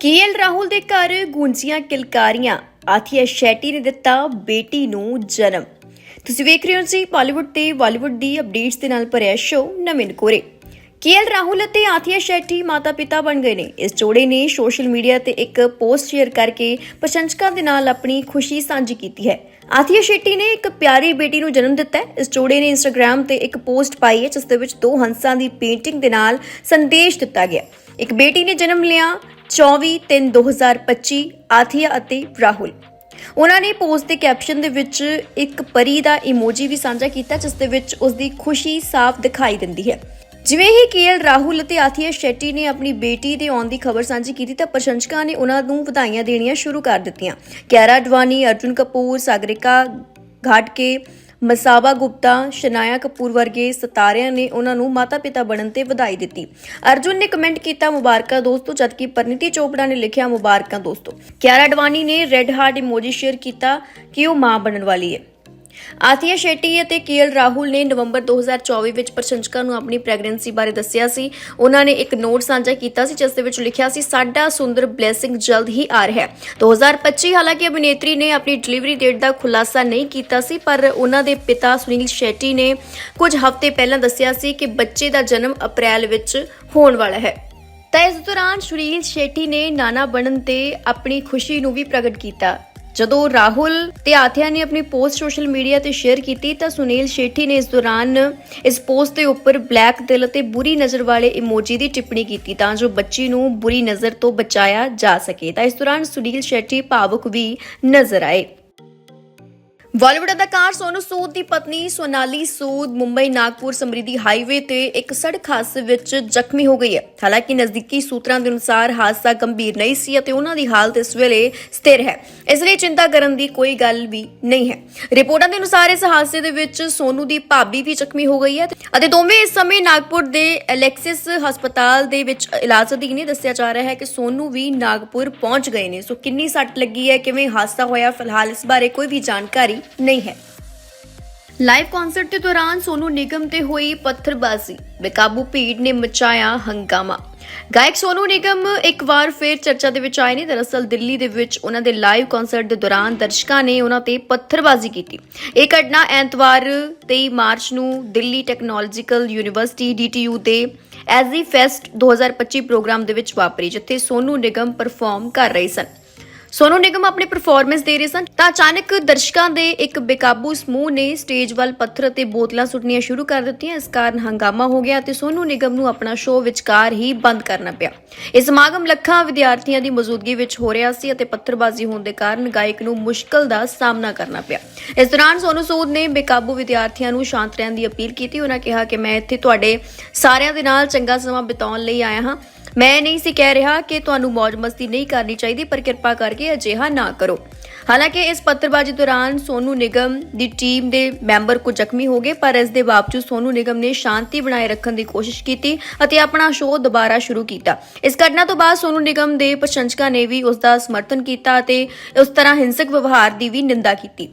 KL Rahul ਦੇ ਘਰ ਗੂੰਜੀਆਂ ਕਿਲਕਾਰੀਆਂ। ਆਥੀਆ ਸ਼ੈਟੀ ਨੇ ਦਿੱਤਾ ਬੇਟੀ ਨੂੰ ਜਨਮ। ਤੁਸੀਂ ਵੇਖ ਰਹੇ ਹੋ ਜੀ ਬਾਲੀਵੁੱਡ ਤੇ ਬਾਲੀਵੁੱਡ ਦੀ ਅਪਡੇਟਸ ਦੇ ਨਾਲ ਭਰਿਆ ਸ਼ੋਅ ਨਵਿਨ ਕੋਰੇ। ਕੇਐਲ ਰਾਹੁਲ ਅਤੇ ਆਥੀਆ ਸ਼ੈਟੀ ਮਾਤਾ-ਪਿਤਾ ਬਣ ਗਏ ਨੇ। ਇਸ ਜੋੜੇ ਨੇ ਸੋਸ਼ਲ ਮੀਡੀਆ ਤੇ ਇੱਕ ਪੋਸਟ ਸ਼ੇਅਰ ਕਰਕੇ ਪ੍ਰਸ਼ੰਸਕਾਂ ਦੇ ਨਾਲ ਆਪਣੀ ਖੁਸ਼ੀ ਸਾਂਝੀ ਕੀਤੀ ਹੈ। ਆਥੀਆ ਸ਼ੈਟੀ ਨੇ ਇੱਕ ਪਿਆਰੀ ਬੇਟੀ ਨੂੰ ਜਨਮ ਦਿੱਤਾ ਹੈ। ਇਸ ਜੋੜੇ ਨੇ ਇੰਸਟਾਗ੍ਰam ਤੇ ਇੱਕ ਪੋਸਟ ਪਾਈ ਹੈ, ਜਿਸ ਦੇ ਵਿੱਚ ਦੋ ਹੰਸਾਂ ਦੀ ਪੇਂਟਿੰਗ ਦੇ ਨਾਲ ਸੰਦੇਸ਼ ਦਿੱਤਾ ਗਿਆ। ਇੱਕ ਬੇਟੀ ਨੇ ਜਨਮ ਲਿਆ 24/3/2025 ਆਥੀਆ ਅਤੇ ਰਾਹੁਲ। ਉਹਨਾਂ ਨੇ ਪੋਸਟ ਦੇ ਕੈਪਸ਼ਨ ਦੇ ਵਿੱਚ ਇੱਕ ਪਰੀ ਦਾ ਇਮੋਜੀ ਵੀ ਸਾਂਝਾ ਕੀਤਾ, ਜਿਸ ਦੇ ਵਿੱਚ ਉਸ ਦੀ ਖੁਸ਼ੀ ਸਾਫ਼ ਦਿਖਾਈ ਦਿੰਦੀ ਹੈ। ਜਿਵੇਂ ਹੀ ਕੇਐਲ ਰਾਹੁਲ ਅਤੇ ਆਥੀਆ ਸ਼ੈਟੀ ਨੇ ਆਪਣੀ ਬੇਟੀ ਦੇ ਆਉਣ ਦੀ ਖਬਰ ਸਾਂਝੀ ਕੀਤੀ, ਤਾਂ ਪ੍ਰਸ਼ੰਸਕਾਂ ਨੇ ਉਹਨਾਂ ਨੂੰ ਵਧਾਈਆਂ ਦੇਣੀਆਂ ਸ਼ੁਰੂ ਕਰ ਦਿੱਤੀਆਂ। ਕਿਆਰਾ ਡਵਾਨੀ ਅਰਜੁਨ ਕਪੂਰ, ਸਾਗਰਿਕਾ ਘਾਟਕੇ ਮਸਾਵਾ ਗੁਪਤਾ, ਸ਼ਨਾਇਆ ਕਪੂਰ ਵਰਗੇ ਸਤਾਰਿਆਂ ਨੇ ਉਹਨਾਂ ਨੂੰ ਮਾਤਾ-ਪਿਤਾ ਬਣਨ ਤੇ ਵਧਾਈ ਦਿੱਤੀ। ਅਰਜੁਨ ਨੇ ਕਮੈਂਟ ਕੀਤਾ, ਮੁਬਾਰਕਾਂ ਦੋਸਤੋ, ਜਦਕਿ ਪਰਨੀਤੀ ਚੋਪੜਾ ਨੇ ਲਿਖਿਆ, ਮੁਬਾਰਕਾਂ ਦੋਸਤੋ। ਕਿਆਰਾ ਅਡਵਾਨੀ ਨੇ ਰੈੱਡ ਹਾਰਟ ਇਮੋਜੀ ਸ਼ੇਅਰ ਕੀਤਾ ਕਿ ਉਹ ਮਾਂ ਬਣਨ ਵਾਲੀ ਹੈ। ਆਥੀਆ ਸ਼ੈਟੀ ਅਤੇ ਕੇਐਲ ਰਾਹੁਲ ਨੇ ਨਵੰਬਰ 2024 ਵਿੱਚ ਪ੍ਰਸ਼ੰਸਕਾਂ ਨੂੰ ਆਪਣੀ ਪ੍ਰੈਗਨੈਂਸੀ ਬਾਰੇ ਦੱਸਿਆ ਸੀ। ਉਹਨਾਂ ਨੇ ਇੱਕ ਨੋਟ ਸਾਂਝਾ ਕੀਤਾ ਸੀ, ਜਿਸ ਦੇ ਵਿੱਚ ਲਿਖਿਆ ਸੀ, ਸਾਡਾ ਸੁੰਦਰ ਬਲੇਸਿੰਗ ਜਲਦ ਹੀ ਆ ਰਿਹਾ ਹੈ। 2025 ਹਾਲਾਂਕਿ ਅਭਿਨੇਤਰੀ ਨੇ ਆਪਣੀ ਡਿਲੀਵਰੀ ਡੇਟ ਦਾ ਖੁਲਾਸਾ ਨਹੀਂ ਕੀਤਾ ਸੀ, ਪਰ ਉਹਨਾਂ ਦੇ ਪਿਤਾ ਸੁਨੀਲ ਸ਼ੈਟੀ ਨੇ ਕੁਝ ਹਫ਼ਤੇ ਪਹਿਲਾਂ ਦੱਸਿਆ ਸੀ ਕਿ ਬੱਚੇ ਦਾ ਜਨਮ ਅਪ੍ਰੈਲ ਵਿੱਚ ਹੋਣ ਵਾਲਾ ਹੈ। ਤਾਂ ਇਸ ਦੌਰਾਨ ਸੁਨੀਲ ਸ਼ੇਟੀ ਨੇ ਨਾਨਾ ਬਣਨ ਤੇ ਆਪਣੀ ਖੁਸ਼ੀ ਨੂੰ ਵੀ ਪ੍ਰਗਟ ਕੀਤਾ। ਜਦੋਂ ਰਾਹੁਲ ਤੇ ਆਥਿਆ ਨੇ ਆਪਣੀ ਪੋਸਟ ਸੋਸ਼ਲ ਮੀਡੀਆ ਤੇ ਸ਼ੇਅਰ ਕੀਤੀ ਤਾਂ ਸੁਨੀਲ ਸ਼ੇਠੀ ਨੇ ਇਸ ਦੌਰਾਨ ਇਸ ਪੋਸਟ ਦੇ ਉੱਪਰ ਬਲੈਕ ਦਿਲ ਅਤੇ ਬੁਰੀ ਨਜ਼ਰ ਵਾਲੇ ਇਮੋਜੀ ਦੀ ਟਿੱਪਣੀ ਕੀਤੀ ਤਾਂ ਜੋ ਬੱਚੀ ਨੂੰ ਬੁਰੀ ਨਜ਼ਰ ਤੋਂ ਬਚਾਇਆ ਜਾ ਸਕੇ। ਤਾਂ ਇਸ ਦੌਰਾਨ ਸੁਨੀਲ ਸ਼ੇਠੀ ਭਾਵੁਕ ਵੀ ਨਜ਼ਰ ਆਏ। ਬਾਲੀਵੁੱਡ ਅਦਾਕਾਰ ਸੋਨੂ ਸੂਦ ਦੀ ਪਤਨੀ ਸੋਨਾਲੀ ਸੂਦ ਮੁੰਬਈ ਨਾਗਪੁਰ ਸਮਰਿੱਧੀ ਹਾਈਵੇ ਤੇ ਇੱਕ ਸੜਕ ਹਾਦਸੇ ਵਿੱਚ ਜ਼ਖਮੀ ਹੋ ਗਈ ਹੈ। ਹਾਲਾਂਕਿ ਨਜ਼ਦੀਕੀ ਸੂਤਰਾਂ ਦੇ ਅਨੁਸਾਰ ਹਾਦਸਾ ਗੰਭੀਰ ਨਹੀਂ ਸੀ ਅਤੇ ਉਹਨਾਂ ਦੀ ਹਾਲਤ ਇਸ ਵੇਲੇ ਸਥਿਰ ਹੈ। ਇਸ ਲਈ ਚਿੰਤਾ ਕਰਨ ਦੀ ਕੋਈ ਗੱਲ ਵੀ ਨਹੀਂ ਹੈ। ਰਿਪੋਰਟਾਂ ਦੇ ਅਨੁਸਾਰ ਇਸ ਹਾਦਸੇ ਦੇ ਵਿੱਚ ਸੋਨੂ ਦੀ ਭਾਬੀ ਵੀ ਜ਼ਖਮੀ ਹੋ ਗਈ ਹੈ ਅਤੇ ਦੋਵੇਂ ਇਸ ਸਮੇਂ ਨਾਗਪੁਰ ਦੇ ਅਲੈਕਸਿਸ ਹਸਪਤਾਲ ਦੇ ਵਿੱਚ ਇਲਾਜ ਅਧੀਨ ਨੇ। ਦੱਸਿਆ ਜਾ ਰਿਹਾ ਹੈ ਕਿ ਸੋਨੂ ਵੀ ਨਾਗਪੁਰ ਪਹੁੰਚ ਗਏ ਨੇ। ਸੋ ਕਿੰਨੀ ਸੱਟ ਲੱਗੀ ਹੈ, ਕਿਵੇਂ ਹਾਦਸਾ ਹੋਇਆ, ਫਿਲਹਾਲ ਇਸ ਬਾਰੇ ਕੋਈ ਵੀ ਜਾਣਕਾਰੀ ਨਹੀਂ ਹੈ। ਲਾਈਵ ਕਨਸਰਟ ਦੇ ਦੌਰਾਨ ਸੋਨੂ ਨਿਗਮ ਤੇ ਹੋਈ ਪੱਥਰਬਾਜ਼ੀ। ਬੇਕਾਬੂ ਭੀੜ ਨੇ ਮਚਾਇਆ ਹੰਗਾਮਾ। ਗਾਇਕ ਸੋਨੂ ਨਿਗਮ ਇੱਕ ਵਾਰ ਫੇਰ ਚਰਚਾ ਦੇ ਵਿੱਚ ਆਏ ਨੇ। ਦਰਅਸਲ ਦਿੱਲੀ ਦੇ ਵਿੱਚ ਉਹਨਾਂ ਦੇ ਲਾਈਵ ਕਨਸਰਟ ਦੇ ਦੌਰਾਨ ਦਰਸ਼ਕਾਂ ਨੇ ਉਹਨਾਂ ਤੇ ਪੱਥਰਬਾਜ਼ੀ ਕੀਤੀ। ਇਹ ਘਟਨਾ ਐਤਵਾਰ 23 ਮਾਰਚ ਨੂੰ ਦਿੱਲੀ ਟੈਕਨੋਲੋਜੀਕਲ ਯੂਨੀਵਰਸਿਟੀ DTU ਦੇ ਐਜ਼ੀ ਫੈਸਟ 2025 ਪ੍ਰੋਗਰਾਮ ਦੇ ਵਿੱਚ ਵਾਪਰੀ, ਜਿੱਥੇ ਸੋਨੂ ਨਿਗਮ ਪਰਫਾਰਮ ਕਰ ਰਹੇ ਸਨ। ਸੋਨੂ ਨਿਗਮ ਆਪਣੀ ਪਰਫਾਰਮੈਂਸ ਦੇ ਰਹੇ ਸਨ। ਤਾਂ ਅਚਾਨਕ ਦਰਸ਼ਕਾਂ ਦੇ ਇੱਕ ਬੇਕਾਬੂ ਸਮੂਹ ਨੇ ਸਟੇਜ ਵੱਲ ਪੱਥਰ ਅਤੇ ਬੋਤਲਾਂ ਸੁੱਟਣੀਆਂ ਸ਼ੁਰੂ ਕਰ ਦਿੱਤੀਆਂ। ਇਸ ਕਾਰਨ ਹੰਗਾਮਾ ਹੋ ਗਿਆ ਤੇ ਸੋਨੂ ਨਿਗਮ ਨੂੰ ਆਪਣਾ ਸ਼ੋਅ ਵਿਚਕਾਰ ਹੀ ਬੰਦ ਕਰਨਾ ਪਿਆ। ਇਹ ਸਮਾਗਮ ਲੱਖਾਂ ਵਿਦਿਆਰਥੀਆਂ ਦੀ ਮੌਜੂਦਗੀ ਵਿੱਚ ਹੋ ਰਿਹਾ ਸੀ ਅਤੇ ਪੱਥਰਬਾਜ਼ੀ ਹੋਣ ਦੇ ਕਾਰਨ ਗਾਇਕ ਨੂੰ ਮੁਸ਼ਕਲ ਦਾ ਸਾਹਮਣਾ ਕਰਨਾ ਪਿਆ। ਇਸ ਦੌਰਾਨ ਸੋਨੂ ਸੂਦ ਨੇ ਬੇਕਾਬੂ ਵਿਦਿਆਰਥੀਆਂ ਨੂੰ ਸ਼ਾਂਤ ਰਹਿਣ ਦੀ ਅਪੀਲ ਕੀਤੀ। ਉਹਨਾਂ ਕਿਹਾ ਕਿ ਮੈਂ ਇੱਥੇ ਤੁਹਾਡੇ ਸਾਰਿਆਂ ਦੇ ਨਾਲ ਚੰਗਾ ਸਮਾਂ ਬਿਤਾਉਣ ਲਈ ਆਇਆ ਹਾਂ। ਮੈਂ ਨਹੀਂ ਸੀ ਕਹਿ ਰਿਹਾ ਕਿ ਤੁਹਾਨੂੰ ਮौज ਮਸਤੀ ਨਹੀਂ ਕਰਨੀ ਚਾਹੀਦੀ, ਪਰ ਕਿਰਪਾ ਕਰਕੇ ਅਜਿਹਾ ਨਾ ਕਰੋ। ਹਾਲਾਂਕਿ ਇਸ ਪੱਤਰਬਾਜ਼ੀ ਦੌਰਾਨ ਸੋਨੂ ਨਿਗਮ ਦੀ ਟੀਮ ਦੇ ਮੈਂਬਰ ਕੁਝ ਜ਼ਖਮੀ ਹੋ ਗਏ, ਪਰ ਇਸ ਦੇ ਬਾਵਜੂਦ ਸੋਨੂ ਨਿਗਮ ਨੇ ਸ਼ਾਂਤੀ ਬਣਾਏ ਰੱਖਣ ਦੀ ਕੋਸ਼ਿਸ਼ ਕੀਤੀ ਅਤੇ ਆਪਣਾ ਸ਼ੋਅ ਦੁਬਾਰਾ ਸ਼ੁਰੂ ਕੀਤਾ। ਇਸ ਘਟਨਾ ਤੋਂ ਬਾਅਦ ਸੋਨੂ ਨਿਗਮ ਦੇ ਪ੍ਰਸ਼ੰਸਕਾਂ ਨੇ ਵੀ ਉਸ ਦਾ ਸਮਰਥਨ ਕੀਤਾ ਅਤੇ ਉਸ ਤਰ੍ਹਾਂ ਹਿੰਸਕ ਵਿਵਹਾਰ ਦੀ ਵੀ ਨਿੰਦਾ ਕੀਤੀ।